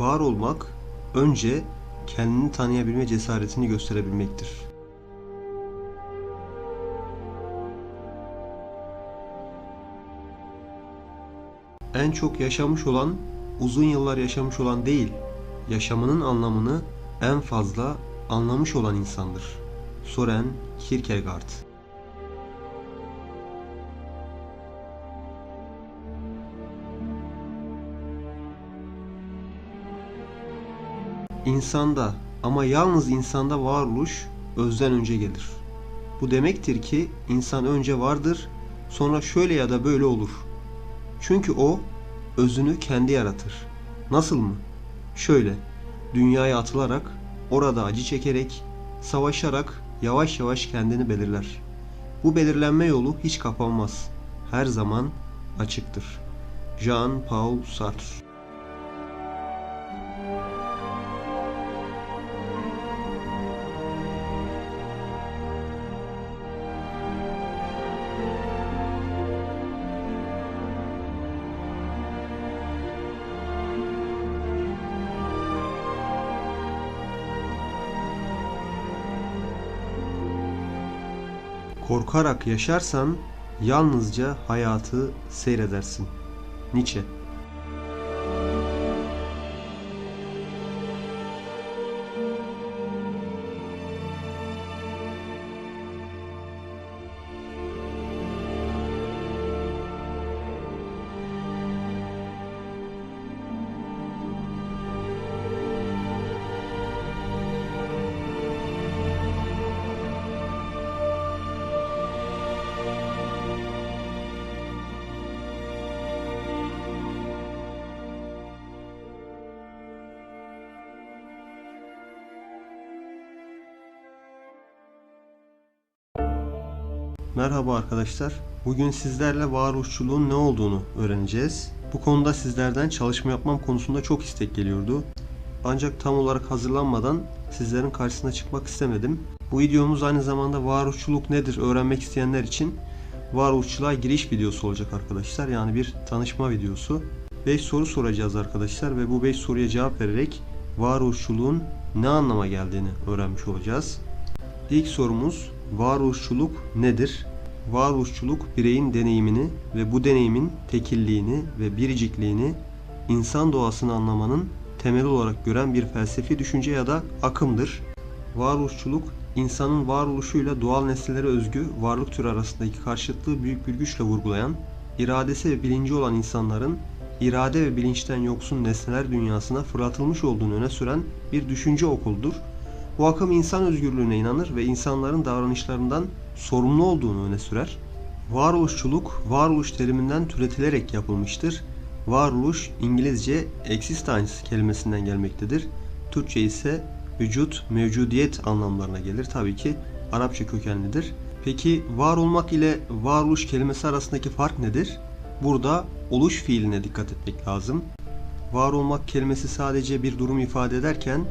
Var olmak önce kendini tanıyabilme cesaretini gösterebilmektir. En çok yaşamış olan, uzun yıllar yaşamış olan değil, yaşamının anlamını en fazla anlamış olan insandır. Soren Kierkegaard İnsanda ama yalnız insanda varoluş özden önce gelir. Bu demektir ki insan önce vardır, sonra şöyle ya da böyle olur. Çünkü o özünü kendi yaratır. Nasıl mı? Şöyle, dünyaya atılarak, orada acı çekerek, savaşarak yavaş yavaş kendini belirler. Bu belirlenme yolu hiç kapanmaz. Her zaman açıktır. Jean-Paul Sartre Korkarak yaşarsan yalnızca hayatı seyredersin. Nietzsche Merhaba arkadaşlar. Bugün sizlerle varoluşçuluğun ne olduğunu öğreneceğiz. Bu konuda sizlerden çalışma yapmam konusunda çok istek geliyordu. Ancak tam olarak hazırlanmadan sizlerin karşısına çıkmak istemedim. Bu videomuz aynı zamanda varoluşçuluk nedir öğrenmek isteyenler için varoluşçuluğa giriş videosu olacak arkadaşlar. Yani bir tanışma videosu. 5 soru soracağız arkadaşlar ve bu 5 soruya cevap vererek varoluşçuluğun ne anlama geldiğini öğrenmiş olacağız. İlk sorumuz varoluşçuluk nedir? Varoluşçuluk bireyin deneyimini ve bu deneyimin tekilliğini ve biricikliğini insan doğasını anlamanın temeli olarak gören bir felsefi düşünce ya da akımdır. Varoluşçuluk insanın varoluşuyla doğal nesnelere özgü varlık türü arasındaki karşıtlığı büyük bir güçle vurgulayan, iradesi ve bilinci olan insanların irade ve bilinçten yoksun nesneler dünyasına fırlatılmış olduğunu öne süren bir düşünce okuludur bu akım insan özgürlüğüne inanır ve insanların davranışlarından sorumlu olduğunu öne sürer. Varoluşçuluk, varoluş teriminden türetilerek yapılmıştır. Varoluş İngilizce existence kelimesinden gelmektedir. Türkçe ise vücut, mevcudiyet anlamlarına gelir. Tabii ki Arapça kökenlidir. Peki var olmak ile varoluş kelimesi arasındaki fark nedir? Burada oluş fiiline dikkat etmek lazım. Var olmak kelimesi sadece bir durum ifade ederken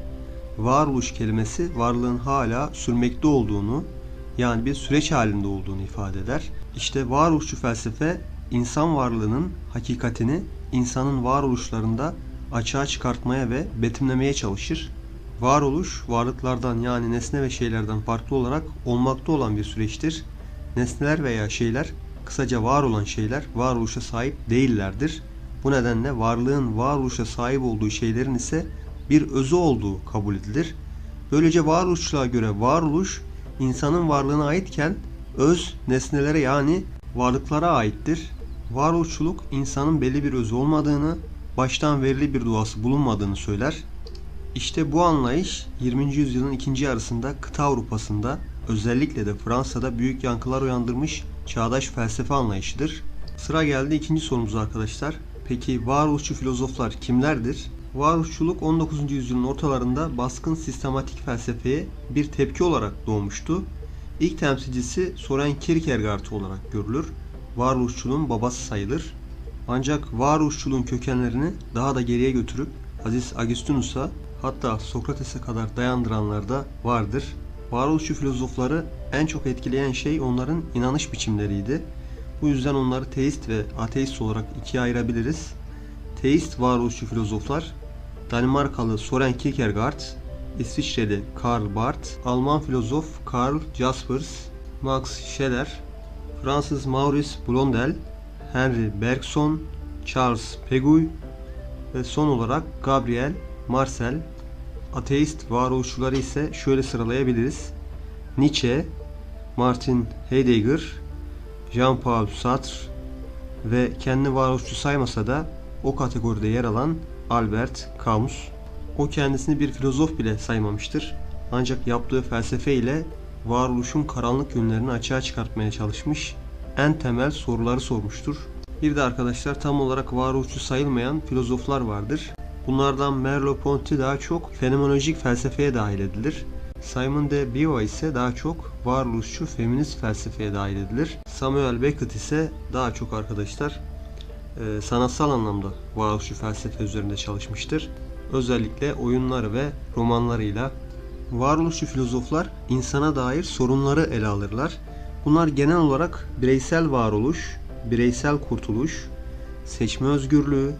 varoluş kelimesi varlığın hala sürmekte olduğunu yani bir süreç halinde olduğunu ifade eder. İşte varoluşçu felsefe insan varlığının hakikatini insanın varoluşlarında açığa çıkartmaya ve betimlemeye çalışır. Varoluş varlıklardan yani nesne ve şeylerden farklı olarak olmakta olan bir süreçtir. Nesneler veya şeyler kısaca var olan şeyler varoluşa sahip değillerdir. Bu nedenle varlığın varoluşa sahip olduğu şeylerin ise bir özü olduğu kabul edilir. Böylece varoluşçuluğa göre varoluş insanın varlığına aitken öz nesnelere yani varlıklara aittir. Varoluşçuluk insanın belli bir özü olmadığını, baştan verili bir duası bulunmadığını söyler. İşte bu anlayış 20. yüzyılın ikinci yarısında kıta Avrupa'sında özellikle de Fransa'da büyük yankılar uyandırmış çağdaş felsefe anlayışıdır. Sıra geldi ikinci sorumuz arkadaşlar. Peki varoluşçu filozoflar kimlerdir? Varoluşçuluk 19. yüzyılın ortalarında baskın sistematik felsefeye bir tepki olarak doğmuştu. İlk temsilcisi Soren Kierkegaard olarak görülür. Varoluşçuluğun babası sayılır. Ancak varoluşçuluğun kökenlerini daha da geriye götürüp Aziz Agustinus'a hatta Sokrates'e kadar dayandıranlar da vardır. Varoluşçu filozofları en çok etkileyen şey onların inanış biçimleriydi. Bu yüzden onları teist ve ateist olarak ikiye ayırabiliriz. Teist varoluşçu filozoflar Danimarkalı Soren Kierkegaard, İsviçreli Karl Barth, Alman filozof Karl Jaspers, Max Scheler, Fransız Maurice Blondel, Henry Bergson, Charles Peguy ve son olarak Gabriel Marcel. Ateist varoluşçuları ise şöyle sıralayabiliriz. Nietzsche, Martin Heidegger, Jean-Paul Sartre ve kendi varoluşçu saymasa da o kategoride yer alan Albert Camus. O kendisini bir filozof bile saymamıştır. Ancak yaptığı felsefe ile varoluşun karanlık yönlerini açığa çıkartmaya çalışmış, en temel soruları sormuştur. Bir de arkadaşlar tam olarak varoluşçu sayılmayan filozoflar vardır. Bunlardan Merleau-Ponty daha çok fenomenolojik felsefeye dahil edilir. Simon de Beauvoir ise daha çok varoluşçu feminist felsefeye dahil edilir. Samuel Beckett ise daha çok arkadaşlar e, sanatsal anlamda varoluşçu felsefe üzerinde çalışmıştır. Özellikle oyunları ve romanlarıyla varoluşçu filozoflar insana dair sorunları ele alırlar. Bunlar genel olarak bireysel varoluş, bireysel kurtuluş, seçme özgürlüğü,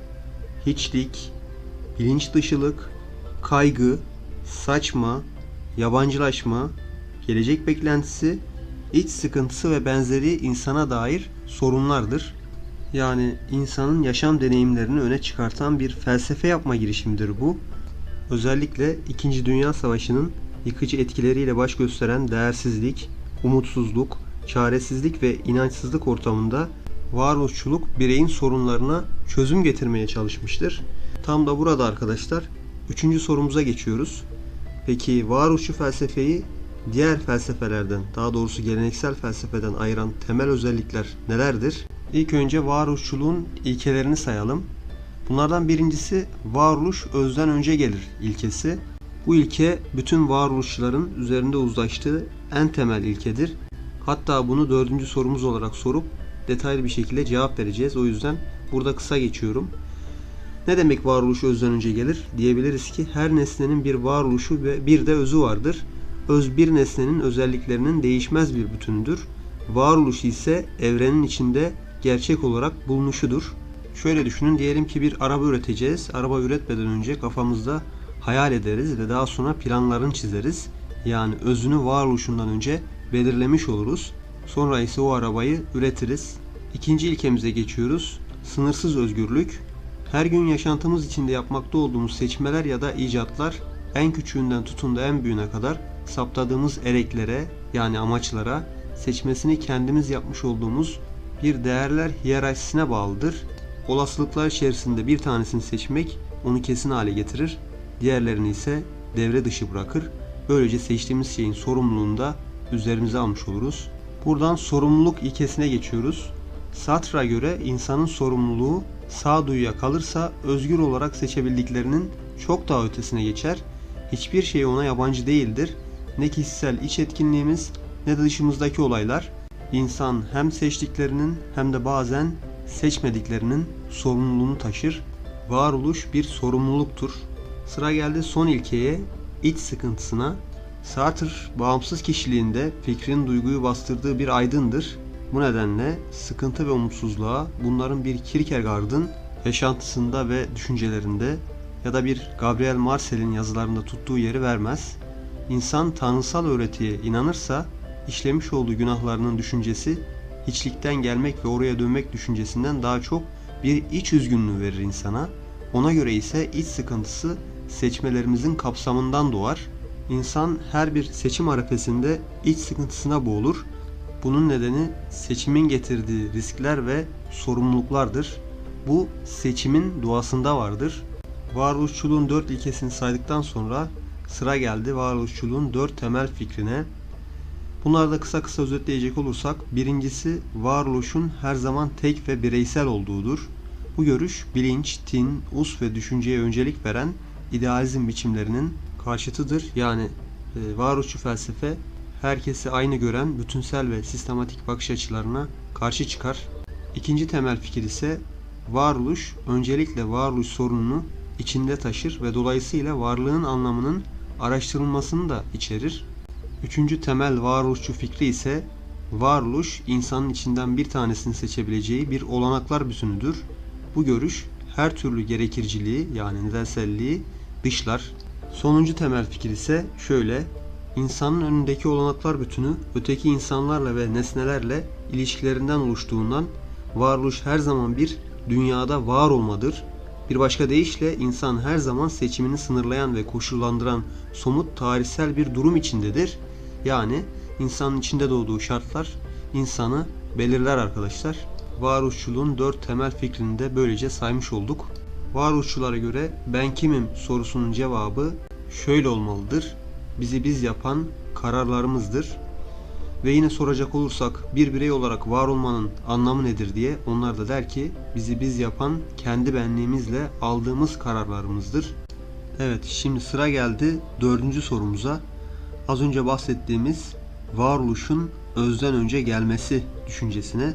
hiçlik, bilinç dışılık, kaygı, saçma, yabancılaşma, gelecek beklentisi, iç sıkıntısı ve benzeri insana dair sorunlardır. Yani insanın yaşam deneyimlerini öne çıkartan bir felsefe yapma girişimidir bu. Özellikle 2. Dünya Savaşı'nın yıkıcı etkileriyle baş gösteren değersizlik, umutsuzluk, çaresizlik ve inançsızlık ortamında varoluşçuluk bireyin sorunlarına çözüm getirmeye çalışmıştır. Tam da burada arkadaşlar 3. sorumuza geçiyoruz. Peki varoluşçu felsefeyi diğer felsefelerden, daha doğrusu geleneksel felsefeden ayıran temel özellikler nelerdir? İlk önce varoluşçuluğun ilkelerini sayalım. Bunlardan birincisi varoluş özden önce gelir ilkesi. Bu ilke bütün varoluşçuların üzerinde uzlaştığı en temel ilkedir. Hatta bunu dördüncü sorumuz olarak sorup detaylı bir şekilde cevap vereceğiz. O yüzden burada kısa geçiyorum. Ne demek varoluş özden önce gelir? Diyebiliriz ki her nesnenin bir varoluşu ve bir de özü vardır. Öz bir nesnenin özelliklerinin değişmez bir bütünüdür. Varoluşu ise evrenin içinde gerçek olarak bulunuşudur. Şöyle düşünün diyelim ki bir araba üreteceğiz. Araba üretmeden önce kafamızda hayal ederiz ve daha sonra planlarını çizeriz. Yani özünü varoluşundan önce belirlemiş oluruz. Sonra ise o arabayı üretiriz. İkinci ilkemize geçiyoruz. Sınırsız özgürlük. Her gün yaşantımız içinde yapmakta olduğumuz seçmeler ya da icatlar en küçüğünden tutun da en büyüğüne kadar saptadığımız ereklere yani amaçlara seçmesini kendimiz yapmış olduğumuz bir değerler hiyerarşisine bağlıdır. Olasılıklar içerisinde bir tanesini seçmek onu kesin hale getirir. Diğerlerini ise devre dışı bırakır. Böylece seçtiğimiz şeyin sorumluluğunu da üzerimize almış oluruz. Buradan sorumluluk ilkesine geçiyoruz. Sartre'a göre insanın sorumluluğu sağduyuya kalırsa özgür olarak seçebildiklerinin çok daha ötesine geçer. Hiçbir şey ona yabancı değildir. Ne kişisel iç etkinliğimiz ne de dışımızdaki olaylar. İnsan hem seçtiklerinin hem de bazen seçmediklerinin sorumluluğunu taşır. Varoluş bir sorumluluktur. Sıra geldi son ilkeye, iç sıkıntısına. Sartre bağımsız kişiliğinde fikrin duyguyu bastırdığı bir aydındır. Bu nedenle sıkıntı ve umutsuzluğa bunların bir Kierkegaard'ın yaşantısında ve düşüncelerinde ya da bir Gabriel Marcel'in yazılarında tuttuğu yeri vermez. İnsan tanrısal öğretiye inanırsa işlemiş olduğu günahlarının düşüncesi hiçlikten gelmek ve oraya dönmek düşüncesinden daha çok bir iç üzgünlüğü verir insana. Ona göre ise iç sıkıntısı seçmelerimizin kapsamından doğar. İnsan her bir seçim arefesinde iç sıkıntısına boğulur. Bunun nedeni seçimin getirdiği riskler ve sorumluluklardır. Bu seçimin doğasında vardır. Varoluşçuluğun dört ilkesini saydıktan sonra sıra geldi varoluşçuluğun dört temel fikrine. Bunları da kısa kısa özetleyecek olursak birincisi varoluşun her zaman tek ve bireysel olduğudur. Bu görüş bilinç, tin, us ve düşünceye öncelik veren idealizm biçimlerinin karşıtıdır. Yani e, varoluşçu felsefe herkesi aynı gören bütünsel ve sistematik bakış açılarına karşı çıkar. İkinci temel fikir ise varoluş öncelikle varoluş sorununu içinde taşır ve dolayısıyla varlığın anlamının araştırılmasını da içerir. Üçüncü temel varoluşçu fikri ise varoluş insanın içinden bir tanesini seçebileceği bir olanaklar bütünüdür. Bu görüş her türlü gerekirciliği yani nedenselliği dışlar. Sonuncu temel fikir ise şöyle. İnsanın önündeki olanaklar bütünü öteki insanlarla ve nesnelerle ilişkilerinden oluştuğundan varoluş her zaman bir dünyada var olmadır. Bir başka deyişle insan her zaman seçimini sınırlayan ve koşullandıran somut tarihsel bir durum içindedir. Yani insanın içinde doğduğu şartlar insanı belirler arkadaşlar. Varoluşçuluğun dört temel fikrini de böylece saymış olduk. Varoluşçulara göre ben kimim sorusunun cevabı şöyle olmalıdır. Bizi biz yapan kararlarımızdır. Ve yine soracak olursak bir birey olarak var olmanın anlamı nedir diye onlar da der ki bizi biz yapan kendi benliğimizle aldığımız kararlarımızdır. Evet şimdi sıra geldi dördüncü sorumuza. Az önce bahsettiğimiz varoluşun özden önce gelmesi düşüncesine.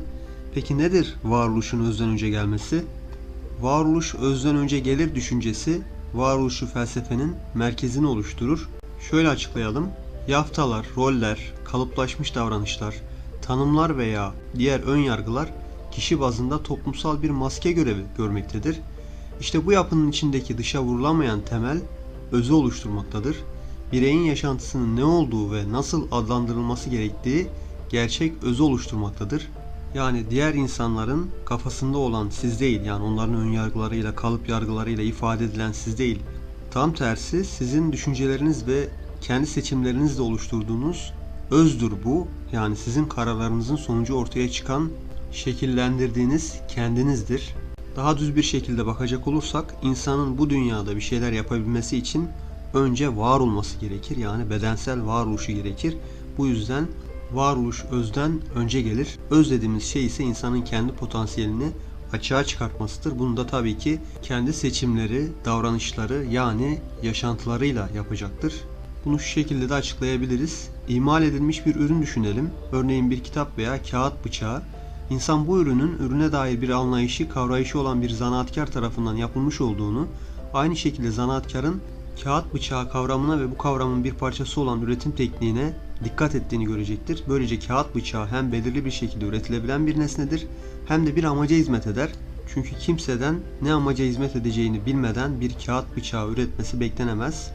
Peki nedir varoluşun özden önce gelmesi? Varoluş özden önce gelir düşüncesi varoluşu felsefenin merkezini oluşturur. Şöyle açıklayalım. Yaftalar, roller, kalıplaşmış davranışlar, tanımlar veya diğer ön yargılar kişi bazında toplumsal bir maske görevi görmektedir. İşte bu yapının içindeki dışa vurulamayan temel özü oluşturmaktadır. Bireyin yaşantısının ne olduğu ve nasıl adlandırılması gerektiği gerçek özü oluşturmaktadır. Yani diğer insanların kafasında olan siz değil yani onların ön yargılarıyla, kalıp yargılarıyla ifade edilen siz değil. Tam tersi sizin düşünceleriniz ve kendi seçimlerinizle oluşturduğunuz özdür bu. Yani sizin kararlarınızın sonucu ortaya çıkan şekillendirdiğiniz kendinizdir. Daha düz bir şekilde bakacak olursak insanın bu dünyada bir şeyler yapabilmesi için önce var olması gerekir. Yani bedensel varoluşu gerekir. Bu yüzden varoluş özden önce gelir. Öz dediğimiz şey ise insanın kendi potansiyelini açığa çıkartmasıdır. Bunu da tabii ki kendi seçimleri, davranışları yani yaşantılarıyla yapacaktır. Bunu şu şekilde de açıklayabiliriz. İmal edilmiş bir ürün düşünelim. Örneğin bir kitap veya kağıt bıçağı. İnsan bu ürünün ürüne dair bir anlayışı, kavrayışı olan bir zanaatkar tarafından yapılmış olduğunu, aynı şekilde zanaatkarın kağıt bıçağı kavramına ve bu kavramın bir parçası olan üretim tekniğine dikkat ettiğini görecektir. Böylece kağıt bıçağı hem belirli bir şekilde üretilebilen bir nesnedir hem de bir amaca hizmet eder. Çünkü kimseden ne amaca hizmet edeceğini bilmeden bir kağıt bıçağı üretmesi beklenemez.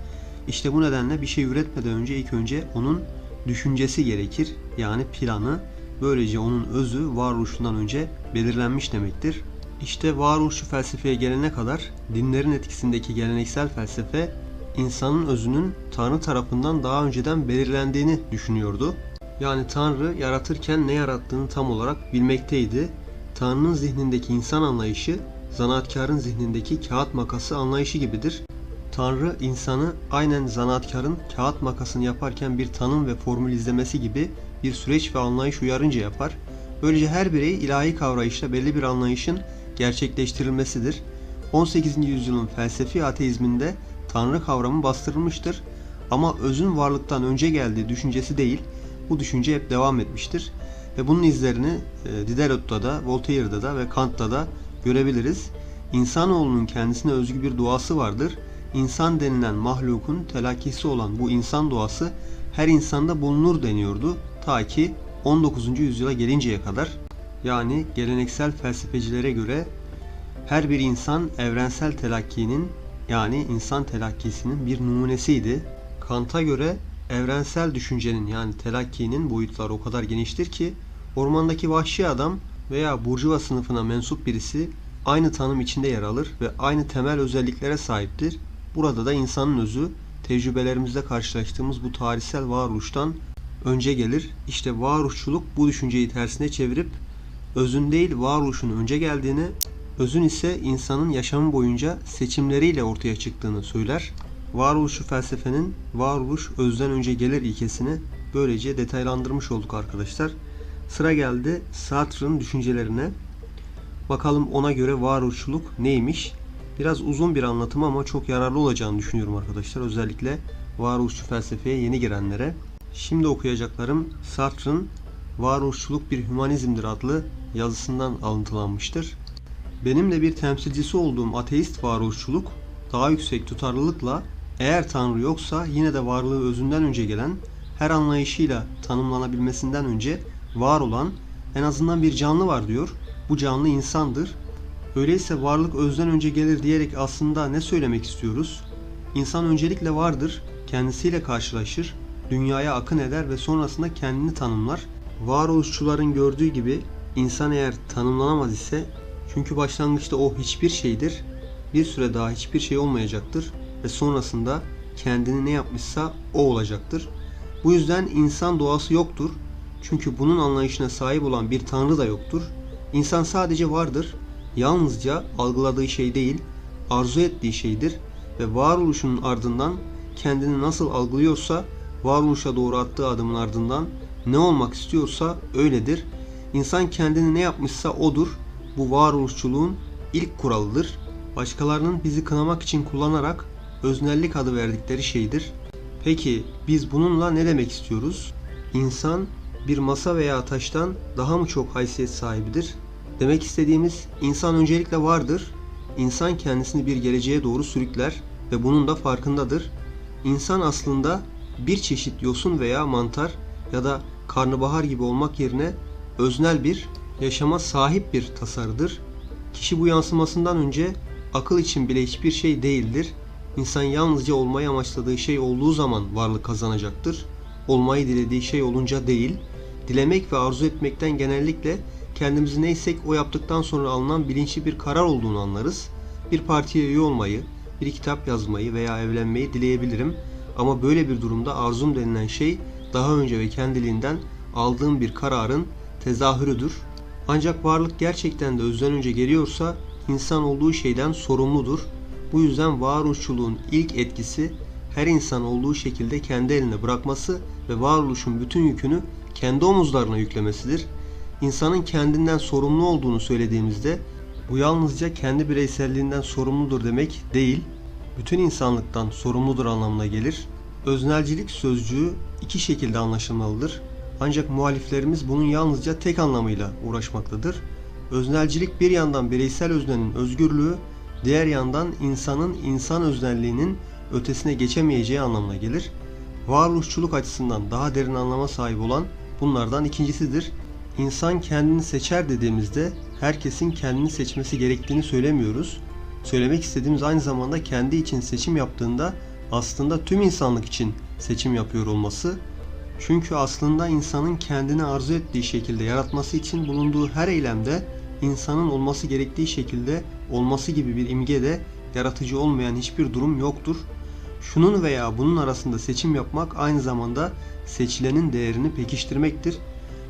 İşte bu nedenle bir şey üretmeden önce ilk önce onun düşüncesi gerekir. Yani planı. Böylece onun özü varoluşundan önce belirlenmiş demektir. İşte varoluşçu felsefeye gelene kadar dinlerin etkisindeki geleneksel felsefe insanın özünün Tanrı tarafından daha önceden belirlendiğini düşünüyordu. Yani Tanrı yaratırken ne yarattığını tam olarak bilmekteydi. Tanrı'nın zihnindeki insan anlayışı zanaatkarın zihnindeki kağıt makası anlayışı gibidir. Tanrı insanı aynen zanaatkarın kağıt makasını yaparken bir tanım ve formül izlemesi gibi bir süreç ve anlayış uyarınca yapar. Böylece her birey ilahi kavrayışla belli bir anlayışın gerçekleştirilmesidir. 18. yüzyılın felsefi ateizminde Tanrı kavramı bastırılmıştır. Ama özün varlıktan önce geldiği düşüncesi değil, bu düşünce hep devam etmiştir. Ve bunun izlerini e, Diderot'ta da, Voltaire'da da ve Kant'ta da görebiliriz. İnsanoğlunun kendisine özgü bir doğası vardır. İnsan denilen mahlukun telakkisi olan bu insan doğası her insanda bulunur deniyordu. Ta ki 19. yüzyıla gelinceye kadar. Yani geleneksel felsefecilere göre her bir insan evrensel telakkinin yani insan telakkisinin bir numunesiydi. Kant'a göre evrensel düşüncenin yani telakkinin boyutları o kadar geniştir ki ormandaki vahşi adam veya burjuva sınıfına mensup birisi aynı tanım içinde yer alır ve aynı temel özelliklere sahiptir. Burada da insanın özü tecrübelerimizde karşılaştığımız bu tarihsel varoluştan önce gelir. İşte varoluşçuluk bu düşünceyi tersine çevirip özün değil varoluşun önce geldiğini, özün ise insanın yaşamı boyunca seçimleriyle ortaya çıktığını söyler. Varoluşu felsefenin varoluş özden önce gelir ilkesini böylece detaylandırmış olduk arkadaşlar. Sıra geldi Sartre'ın düşüncelerine. Bakalım ona göre varoluşçuluk neymiş? Biraz uzun bir anlatım ama çok yararlı olacağını düşünüyorum arkadaşlar. Özellikle varoluşçu felsefeye yeni girenlere. Şimdi okuyacaklarım Sartre'ın Varoluşçuluk bir Hümanizmdir adlı yazısından alıntılanmıştır. Benim de bir temsilcisi olduğum ateist varoluşçuluk daha yüksek tutarlılıkla eğer Tanrı yoksa yine de varlığı özünden önce gelen, her anlayışıyla tanımlanabilmesinden önce var olan en azından bir canlı var diyor. Bu canlı insandır. Öyleyse varlık özden önce gelir diyerek aslında ne söylemek istiyoruz? İnsan öncelikle vardır, kendisiyle karşılaşır, dünyaya akın eder ve sonrasında kendini tanımlar. Varoluşçuların gördüğü gibi insan eğer tanımlanamaz ise çünkü başlangıçta o hiçbir şeydir, bir süre daha hiçbir şey olmayacaktır ve sonrasında kendini ne yapmışsa o olacaktır. Bu yüzden insan doğası yoktur. Çünkü bunun anlayışına sahip olan bir tanrı da yoktur. İnsan sadece vardır. Yalnızca algıladığı şey değil, arzu ettiği şeydir ve varoluşunun ardından kendini nasıl algılıyorsa varoluşa doğru attığı adımın ardından ne olmak istiyorsa öyledir. İnsan kendini ne yapmışsa odur. Bu varoluşçuluğun ilk kuralıdır. Başkalarının bizi kınamak için kullanarak öznellik adı verdikleri şeydir. Peki biz bununla ne demek istiyoruz? İnsan bir masa veya taştan daha mı çok haysiyet sahibidir? Demek istediğimiz insan öncelikle vardır. İnsan kendisini bir geleceğe doğru sürükler ve bunun da farkındadır. İnsan aslında bir çeşit yosun veya mantar ya da karnabahar gibi olmak yerine öznel bir, yaşama sahip bir tasarıdır. Kişi bu yansımasından önce akıl için bile hiçbir şey değildir. İnsan yalnızca olmayı amaçladığı şey olduğu zaman varlık kazanacaktır. Olmayı dilediği şey olunca değil, dilemek ve arzu etmekten genellikle kendimizi neysek o yaptıktan sonra alınan bilinçli bir karar olduğunu anlarız. Bir partiye üye olmayı, bir kitap yazmayı veya evlenmeyi dileyebilirim. Ama böyle bir durumda arzum denilen şey daha önce ve kendiliğinden aldığım bir kararın tezahürüdür. Ancak varlık gerçekten de özden önce geliyorsa insan olduğu şeyden sorumludur. Bu yüzden varoluşçuluğun ilk etkisi her insan olduğu şekilde kendi eline bırakması ve varoluşun bütün yükünü kendi omuzlarına yüklemesidir. İnsanın kendinden sorumlu olduğunu söylediğimizde bu yalnızca kendi bireyselliğinden sorumludur demek değil, bütün insanlıktan sorumludur anlamına gelir. Öznelcilik sözcüğü iki şekilde anlaşılmalıdır. Ancak muhaliflerimiz bunun yalnızca tek anlamıyla uğraşmaktadır. Öznelcilik bir yandan bireysel öznenin özgürlüğü, diğer yandan insanın insan öznelliğinin ötesine geçemeyeceği anlamına gelir. Varoluşçuluk açısından daha derin anlama sahip olan bunlardan ikincisidir. İnsan kendini seçer dediğimizde herkesin kendini seçmesi gerektiğini söylemiyoruz. Söylemek istediğimiz aynı zamanda kendi için seçim yaptığında aslında tüm insanlık için seçim yapıyor olması. Çünkü aslında insanın kendini arzu ettiği şekilde yaratması için bulunduğu her eylemde insanın olması gerektiği şekilde olması gibi bir imge de yaratıcı olmayan hiçbir durum yoktur. Şunun veya bunun arasında seçim yapmak aynı zamanda seçilenin değerini pekiştirmektir.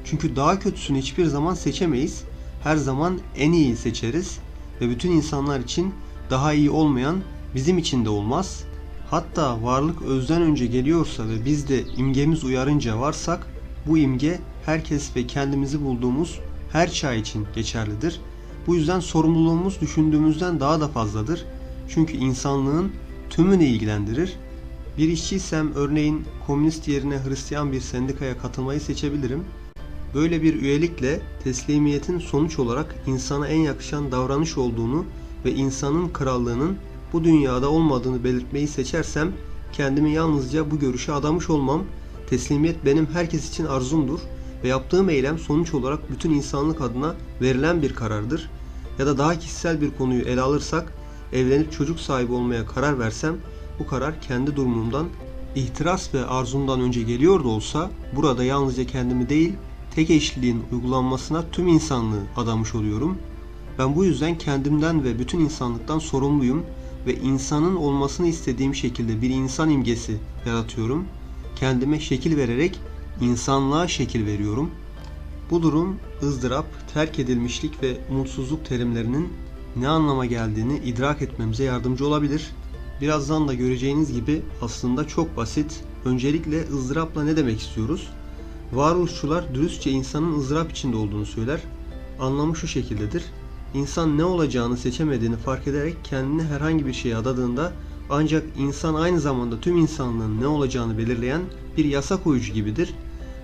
Çünkü daha kötüsünü hiçbir zaman seçemeyiz. Her zaman en iyiyi seçeriz ve bütün insanlar için daha iyi olmayan bizim için de olmaz. Hatta varlık özden önce geliyorsa ve biz de imgemiz uyarınca varsak bu imge herkes ve kendimizi bulduğumuz her çağ için geçerlidir. Bu yüzden sorumluluğumuz düşündüğümüzden daha da fazladır. Çünkü insanlığın tümünü ilgilendirir. Bir işçiysem örneğin komünist yerine Hristiyan bir sendikaya katılmayı seçebilirim. Böyle bir üyelikle teslimiyetin sonuç olarak insana en yakışan davranış olduğunu ve insanın krallığının bu dünyada olmadığını belirtmeyi seçersem kendimi yalnızca bu görüşe adamış olmam. Teslimiyet benim herkes için arzumdur ve yaptığım eylem sonuç olarak bütün insanlık adına verilen bir karardır. Ya da daha kişisel bir konuyu ele alırsak evlenip çocuk sahibi olmaya karar versem bu karar kendi durumumdan ihtiras ve arzumdan önce geliyor da olsa burada yalnızca kendimi değil tek eşliliğin uygulanmasına tüm insanlığı adamış oluyorum. Ben bu yüzden kendimden ve bütün insanlıktan sorumluyum ve insanın olmasını istediğim şekilde bir insan imgesi yaratıyorum. Kendime şekil vererek insanlığa şekil veriyorum. Bu durum ızdırap, terk edilmişlik ve umutsuzluk terimlerinin ne anlama geldiğini idrak etmemize yardımcı olabilir. Birazdan da göreceğiniz gibi aslında çok basit. Öncelikle ızdırapla ne demek istiyoruz? Varoluşçular dürüstçe insanın ızdırap içinde olduğunu söyler. Anlamı şu şekildedir. İnsan ne olacağını seçemediğini fark ederek kendini herhangi bir şeye adadığında ancak insan aynı zamanda tüm insanlığın ne olacağını belirleyen bir yasa koyucu gibidir.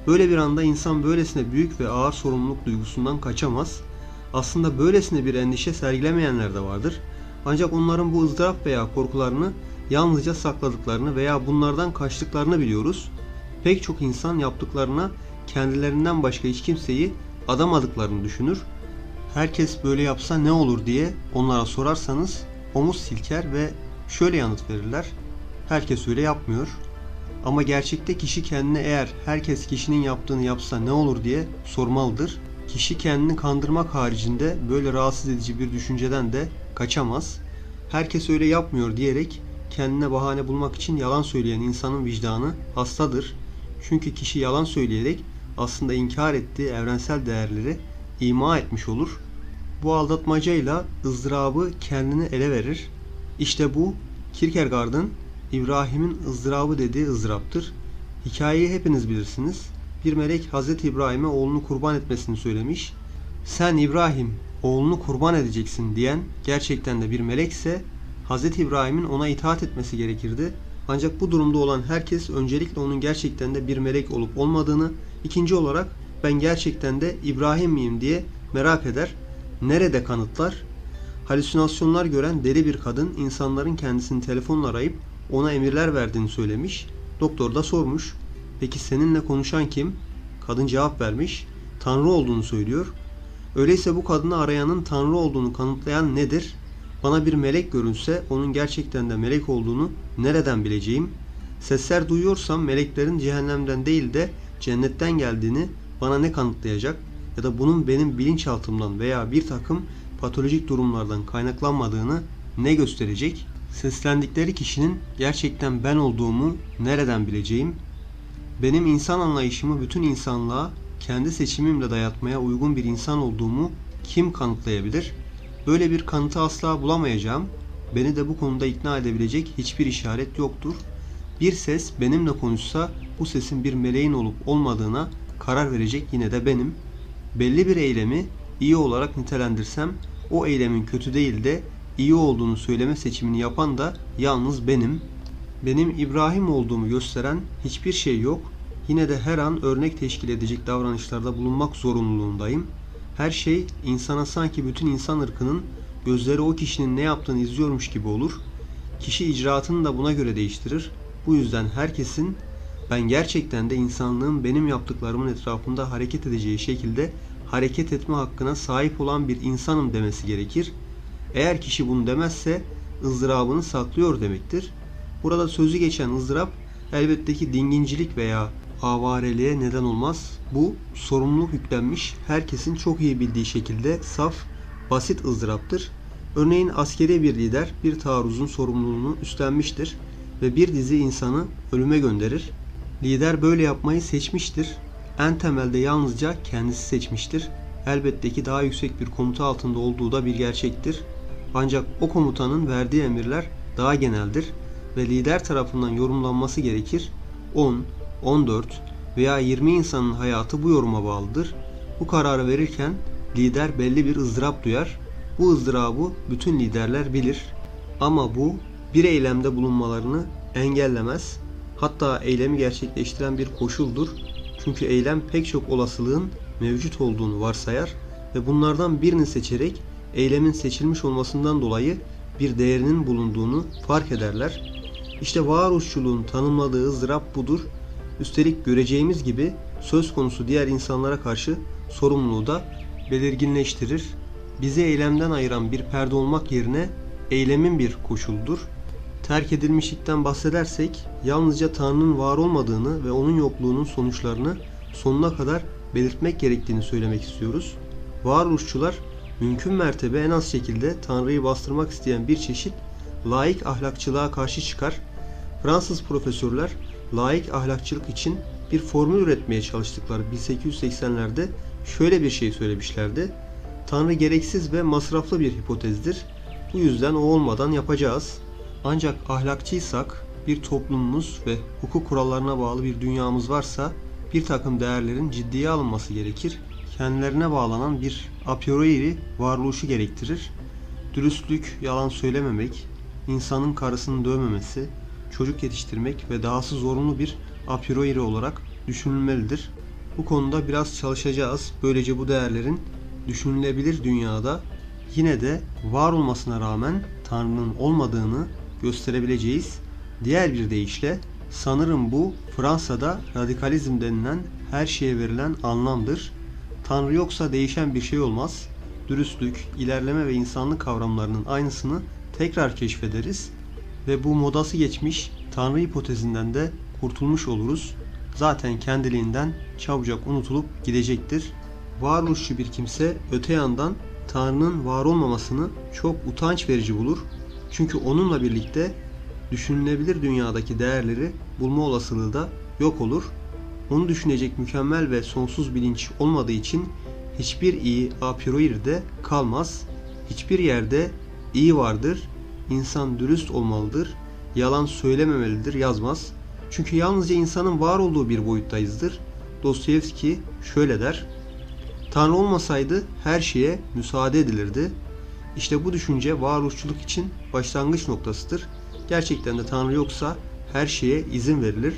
Böyle bir anda insan böylesine büyük ve ağır sorumluluk duygusundan kaçamaz. Aslında böylesine bir endişe sergilemeyenler de vardır. Ancak onların bu ızdırap veya korkularını yalnızca sakladıklarını veya bunlardan kaçtıklarını biliyoruz. Pek çok insan yaptıklarına kendilerinden başka hiç kimseyi adamadıklarını düşünür. Herkes böyle yapsa ne olur diye onlara sorarsanız omuz silker ve şöyle yanıt verirler. herkes öyle yapmıyor. Ama gerçekte kişi kendine eğer herkes kişinin yaptığını yapsa ne olur diye sormalıdır. Kişi kendini kandırmak haricinde böyle rahatsız edici bir düşünceden de kaçamaz. Herkes öyle yapmıyor diyerek kendine bahane bulmak için yalan söyleyen insanın vicdanı hastadır. Çünkü kişi yalan söyleyerek aslında inkar ettiği evrensel değerleri ima etmiş olur. Bu aldatmacayla ızdırabı kendini ele verir. İşte bu Kierkegaard'ın İbrahim'in ızdırabı dediği ızdıraptır. Hikayeyi hepiniz bilirsiniz. Bir melek Hazreti İbrahim'e oğlunu kurban etmesini söylemiş. Sen İbrahim oğlunu kurban edeceksin diyen gerçekten de bir melekse Hazreti İbrahim'in ona itaat etmesi gerekirdi. Ancak bu durumda olan herkes öncelikle onun gerçekten de bir melek olup olmadığını, ikinci olarak ben gerçekten de İbrahim miyim diye merak eder. Nerede kanıtlar? Halüsinasyonlar gören deli bir kadın insanların kendisini telefonla arayıp ona emirler verdiğini söylemiş. Doktor da sormuş. Peki seninle konuşan kim? Kadın cevap vermiş. Tanrı olduğunu söylüyor. Öyleyse bu kadını arayanın Tanrı olduğunu kanıtlayan nedir? Bana bir melek görünse onun gerçekten de melek olduğunu nereden bileceğim? Sesler duyuyorsam meleklerin cehennemden değil de cennetten geldiğini bana ne kanıtlayacak? Ya da bunun benim bilinçaltımdan veya bir takım patolojik durumlardan kaynaklanmadığını ne gösterecek? Seslendikleri kişinin gerçekten ben olduğumu nereden bileceğim? Benim insan anlayışımı bütün insanlığa kendi seçimimle dayatmaya uygun bir insan olduğumu kim kanıtlayabilir? Böyle bir kanıtı asla bulamayacağım. Beni de bu konuda ikna edebilecek hiçbir işaret yoktur. Bir ses benimle konuşsa bu sesin bir meleğin olup olmadığına karar verecek yine de benim. Belli bir eylemi iyi olarak nitelendirsem o eylemin kötü değil de iyi olduğunu söyleme seçimini yapan da yalnız benim. Benim İbrahim olduğumu gösteren hiçbir şey yok. Yine de her an örnek teşkil edecek davranışlarda bulunmak zorunluluğundayım. Her şey insana sanki bütün insan ırkının gözleri o kişinin ne yaptığını izliyormuş gibi olur. Kişi icraatını da buna göre değiştirir. Bu yüzden herkesin ben gerçekten de insanlığın benim yaptıklarımın etrafında hareket edeceği şekilde hareket etme hakkına sahip olan bir insanım demesi gerekir. Eğer kişi bunu demezse ızdırabını saklıyor demektir. Burada sözü geçen ızdırap elbette ki dingincilik veya avareliğe neden olmaz. Bu sorumluluk yüklenmiş herkesin çok iyi bildiği şekilde saf, basit ızdıraptır. Örneğin askeri bir lider bir taarruzun sorumluluğunu üstlenmiştir ve bir dizi insanı ölüme gönderir. Lider böyle yapmayı seçmiştir. En temelde yalnızca kendisi seçmiştir. Elbette ki daha yüksek bir komuta altında olduğu da bir gerçektir. Ancak o komutanın verdiği emirler daha geneldir ve lider tarafından yorumlanması gerekir. 10, 14 veya 20 insanın hayatı bu yoruma bağlıdır. Bu kararı verirken lider belli bir ızdırap duyar. Bu ızdırabı bütün liderler bilir. Ama bu bir eylemde bulunmalarını engellemez. Hatta eylemi gerçekleştiren bir koşuldur. Çünkü eylem pek çok olasılığın mevcut olduğunu varsayar ve bunlardan birini seçerek eylemin seçilmiş olmasından dolayı bir değerinin bulunduğunu fark ederler. İşte varoluşçuluğun tanımladığı ızdırap budur. Üstelik göreceğimiz gibi söz konusu diğer insanlara karşı sorumluluğu da belirginleştirir. Bizi eylemden ayıran bir perde olmak yerine eylemin bir koşuldur. Terk edilmişlikten bahsedersek yalnızca Tanrı'nın var olmadığını ve onun yokluğunun sonuçlarını sonuna kadar belirtmek gerektiğini söylemek istiyoruz. Varoluşçular mümkün mertebe en az şekilde Tanrı'yı bastırmak isteyen bir çeşit laik ahlakçılığa karşı çıkar. Fransız profesörler laik ahlakçılık için bir formül üretmeye çalıştıkları 1880'lerde şöyle bir şey söylemişlerdi. Tanrı gereksiz ve masraflı bir hipotezdir. Bu yüzden o olmadan yapacağız. Ancak ahlakçıysak, bir toplumumuz ve hukuk kurallarına bağlı bir dünyamız varsa bir takım değerlerin ciddiye alınması gerekir. Kendilerine bağlanan bir a priori varoluşu gerektirir. Dürüstlük, yalan söylememek, insanın karısını dövmemesi, çocuk yetiştirmek ve dahası zorunlu bir a priori olarak düşünülmelidir. Bu konuda biraz çalışacağız. Böylece bu değerlerin düşünülebilir dünyada yine de var olmasına rağmen Tanrı'nın olmadığını gösterebileceğiz. Diğer bir deyişle sanırım bu Fransa'da radikalizm denilen her şeye verilen anlamdır. Tanrı yoksa değişen bir şey olmaz. Dürüstlük, ilerleme ve insanlık kavramlarının aynısını tekrar keşfederiz ve bu modası geçmiş Tanrı hipotezinden de kurtulmuş oluruz. Zaten kendiliğinden çabucak unutulup gidecektir. Varoluşçu bir kimse öte yandan Tanrı'nın var olmamasını çok utanç verici bulur. Çünkü onunla birlikte düşünülebilir dünyadaki değerleri bulma olasılığı da yok olur. Onu düşünecek mükemmel ve sonsuz bilinç olmadığı için hiçbir iyi a priori'de kalmaz. Hiçbir yerde iyi vardır. İnsan dürüst olmalıdır. Yalan söylememelidir yazmaz. Çünkü yalnızca insanın var olduğu bir boyuttayızdır. Dostoyevski şöyle der. Tanrı olmasaydı her şeye müsaade edilirdi. İşte bu düşünce varoluşçuluk için başlangıç noktasıdır. Gerçekten de Tanrı yoksa her şeye izin verilir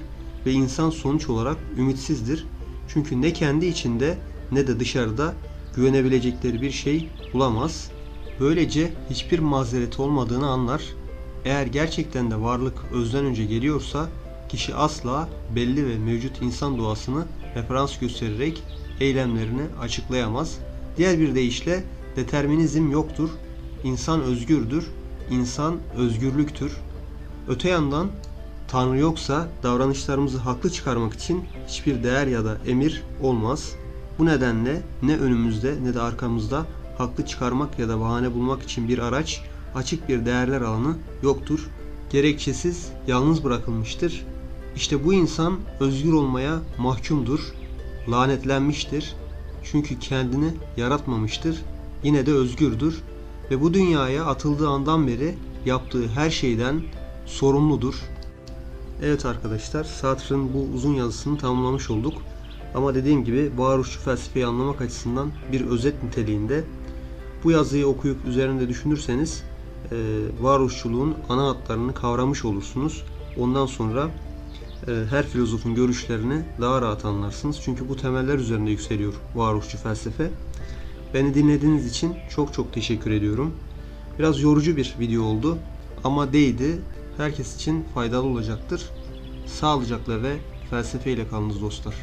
ve insan sonuç olarak ümitsizdir. Çünkü ne kendi içinde ne de dışarıda güvenebilecekleri bir şey bulamaz. Böylece hiçbir mazereti olmadığını anlar. Eğer gerçekten de varlık özden önce geliyorsa kişi asla belli ve mevcut insan doğasını referans göstererek eylemlerini açıklayamaz. Diğer bir deyişle determinizm yoktur. İnsan özgürdür. İnsan özgürlüktür. Öte yandan Tanrı yoksa davranışlarımızı haklı çıkarmak için hiçbir değer ya da emir olmaz. Bu nedenle ne önümüzde ne de arkamızda haklı çıkarmak ya da bahane bulmak için bir araç, açık bir değerler alanı yoktur. Gerekçesiz yalnız bırakılmıştır. İşte bu insan özgür olmaya mahkumdur, lanetlenmiştir. Çünkü kendini yaratmamıştır. Yine de özgürdür ve bu dünyaya atıldığı andan beri yaptığı her şeyden sorumludur. Evet arkadaşlar, Sartre'ın bu uzun yazısını tamamlamış olduk. Ama dediğim gibi varoluşçu felsefeyi anlamak açısından bir özet niteliğinde. Bu yazıyı okuyup üzerinde düşünürseniz e, varoluşçuluğun ana hatlarını kavramış olursunuz. Ondan sonra e, her filozofun görüşlerini daha rahat anlarsınız. Çünkü bu temeller üzerinde yükseliyor varoluşçu felsefe. Beni dinlediğiniz için çok çok teşekkür ediyorum. Biraz yorucu bir video oldu ama değdi. Herkes için faydalı olacaktır. Sağlıcakla ve felsefeyle kalınız dostlar.